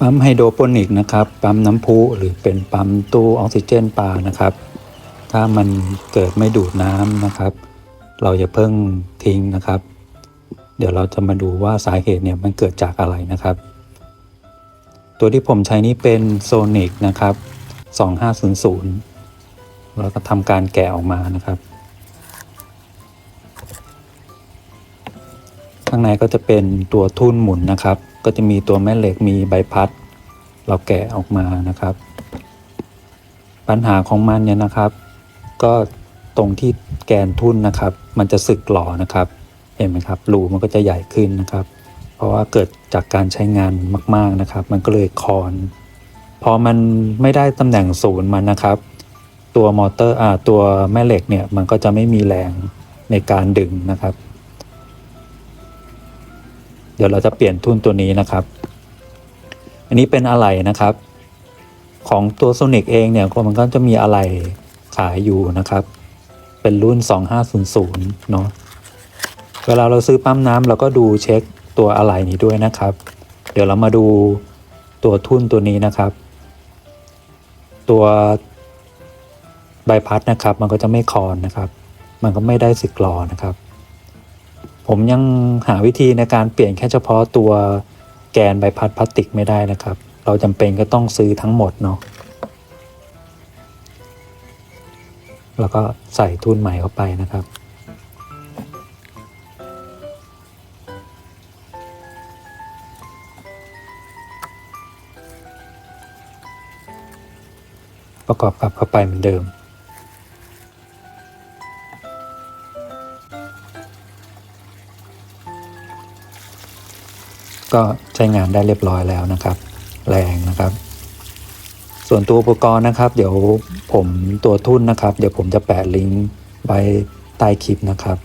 ปั๊มไฮโดรโปนิกนะครับ ปั๊มน้ำพุหรือเป็นปั๊มตู้ออกซิเจนปลานะครับ ถ้ามันเกิดไม่ดูดน้ำนะครับ เราอย่าเพิ่งทิ้งนะครับ เดี๋ยวเราจะมาดูว่าสาเหตุเนี่ยมันเกิดจากอะไรนะครับ ตัวที่ผมใช้นี้เป็นโซนิกนะครับ 2500แล้วก็ทำการแกะออกมานะครับ ข้างในก็จะเป็นตัวทุ่นหมุนนะครับ ก็จะมีตัวแม่เหล็กมีใบพัด เราแกะออกมานะครับ ปัญหาของมันเนี่ยนะครับ ก็ตรงที่แกนทุ่นนะครับ มันจะสึกหล่อนะครับ เห็นไหมครับรูมันก็จะใหญ่ขึ้นนะครับ เพราะว่าเกิดจากการใช้งานมาก ๆนะครับ มันก็เลยคอน พอมันไม่ได้ตำแหน่งศูนย์มันนะครับ ตัวมอเตอร์อ่าตัวแม่เหล็กเนี่ยมันก็จะไม่มีแรงในการดึงนะครับ เดี๋ยวเราจะเปลี่ยนทุนตัวนี้นะครับ อันนี้เป็นอะไหล่นะครับ ของตัวโซนิกเองเนี่ยก็มันก็จะมีอะไหล่ขายอยู่นะครับ เป็นรุ่น 2500 เนาะเวลาเราซื้อปั๊มน้ำเราก็ดูเช็คตัวอะไหล่นี้ด้วยนะครับ เดี๋ยวเรามาดูตัวทุ่นตัวนี้นะครับ ตัวใบพัดนะครับ มันก็จะไม่คอนนะครับ มันก็ไม่ได้สึกหลอนะครับ ผมยังหาวิธีในการเปลี่ยนแค่เฉพาะตัวแกนใบพัดพลาสติกไม่ได้นะครับ เราจำเป็นก็ต้องซื้อทั้งหมดเนาะแล้วก็ใส่ทุนใหม่เข้าไปนะครับ ประกอบกลับเข้าไปเหมือนเดิม ก็ใช้งานได้เรียบร้อยแล้วนะครับ แรงนะครับ ส่วนตัวอุปกรณ์นะครับ เดี๋ยวผมตัวทุ่นนะครับ เดี๋ยวผมจะแปะลิงก์ไว้ใต้คลิปนะครับ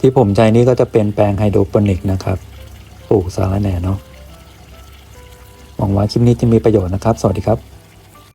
ที่ผมใช้นี่ก็จะเป็นแปลงไฮโดรโปนิกนะครับปลูกสาระแหน่เนาะหวังว่าคลิปนี้จะมีประโยชน์นะครับ สวัสดีครับ